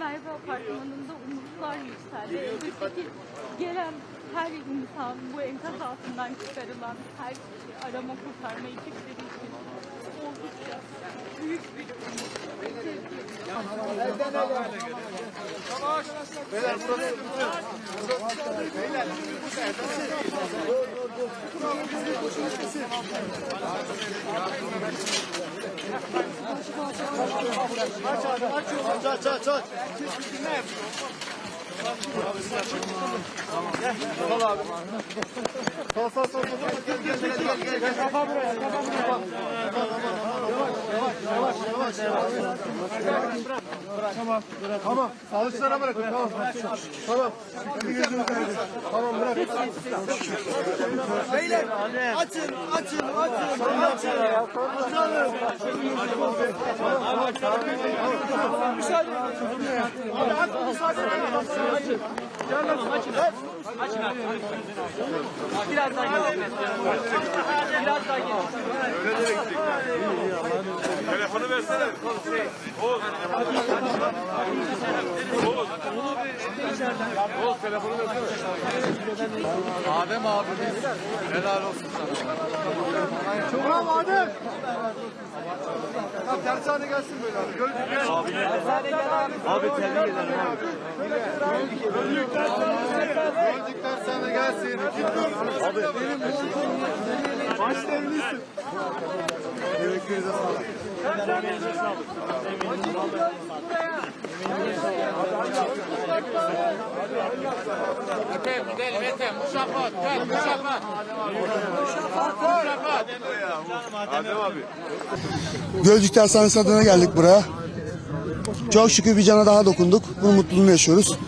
Merve Apartmanı'nda umutlar yükseldi. Elbette gelen her insan bu enkaz altından çıkarılan her kişi arama kurtarma ekipleri için oldukça büyük bir umut. Sevgi. Aç aç aç. Sağ sağ sağ. Gel gel gel gel gel. Kafa buraya. Kafa buraya. Yavaş yavaş yavaş yavaş. Tamam. Tamam. Sağlıkçılara bırakın. Tamam. Tamam. Bir gözünü kaydın. Tamam bırak. Beyler açın açın açın açın. Abi aç müsaade edin. Telefonu versene. Oğuz. Oğuz. Oğuz telefonu versene. Adem abimiz helal olsun sana. Bravo Adem. Tamam dershane gelsin böyle abi. Gönlük abi. Abi tebrik ederim abi. Abi. Başta evlisin. Teşekkür sağlık. Geldik buraya. Çok şükür bir cana daha dokunduk. Bunun mutluluğunu yaşıyoruz.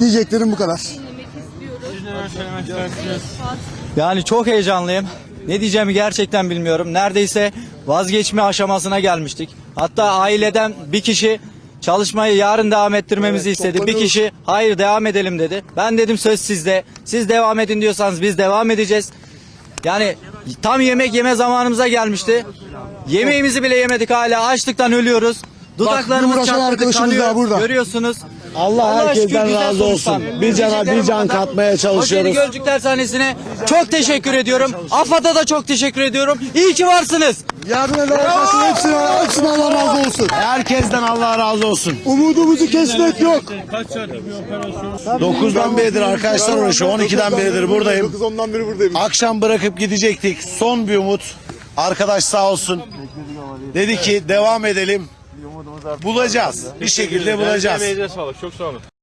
Diyeceklerim bu kadar. Yani çok heyecanlıyım. Ne diyeceğimi gerçekten bilmiyorum. Neredeyse vazgeçme aşamasına gelmiştik. Hatta aileden bir kişi çalışmayı yarın devam ettirmemizi Evet, istedi. Bir kişi hayır devam edelim dedi. Ben dedim söz sizde. Siz devam edin diyorsanız biz devam edeceğiz. Yani tam yemek yeme zamanımıza gelmişti. Yemeğimizi bile yemedik hala açlıktan ölüyoruz. Dudaklarımız uğraşan çatladı kanıyor. burada. Görüyorsunuz. Allah Allah'a herkesten razı olsun. Bir cana bir can katmaya çalışıyoruz. Kocaeli Gölcük Dershanesi'ne çok teşekkür ediyorum. AFAD'a da çok teşekkür ediyorum. İyi ki varsınız. Yardım arkadaşlar hepsine, hepsine Allah razı olsun. Herkesten Allah razı olsun. Umudumuzu kesmek yok. 9'dan beridir arkadaşlar uğraşıyor. 12'den beridir buradayım. 9-10'dan beri buradayım. Akşam bırakıp gidecektik. Son bir umut. Arkadaş sağ olsun. Dedi ki devam edelim. Bulacağız. Bir şekilde bulacağız. Emeğinize sağlık. Çok sağ olun.